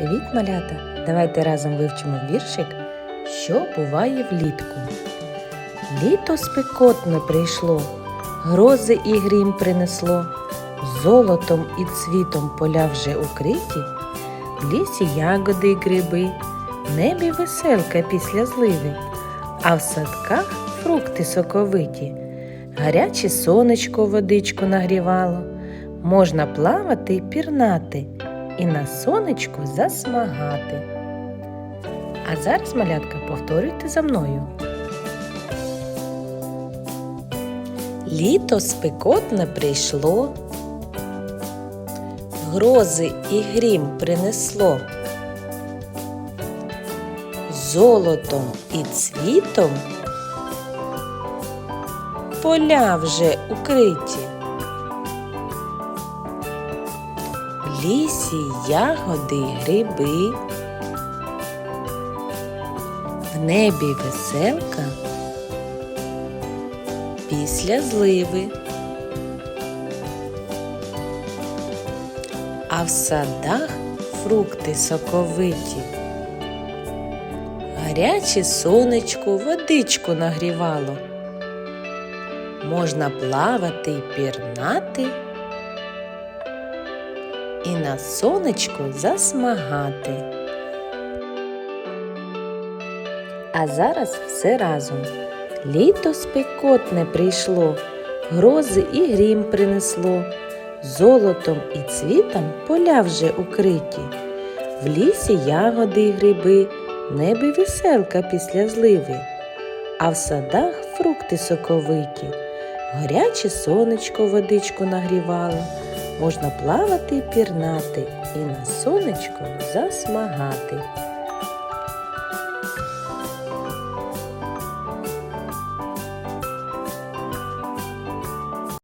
Привіт, малята! Давайте разом вивчимо віршик, що буває влітку. Літо спекотне прийшло, грози і грім принесло, золотом і цвітом поля вже укриті, в лісі ягоди й гриби, небі веселка після зливи, а в садках фрукти соковиті, гаряче сонечко водичку нагрівало, можна плавати й пірнати і на сонечку засмагати. А зараз, малятка, повторюйте за мною. Літо спекотне прийшло, грози і грім принесло. Золотом і цвітом поля вже укриті. Лісі ягоди гриби, в небі веселка після зливи, а в садах фрукти соковиті. Гаряче сонечко водичку нагрівало. Можна плавати й пірнати і на сонечку засмагати. А зараз все разом. Літо спекотне прийшло, грози і грім принесло, золотом і цвітом поля вже укриті, в лісі ягоди й гриби, небі веселка після зливи, а в садах фрукти соковиті, горяче сонечко водичку нагрівало, можна плавати і пірнати і на сонечку засмагати.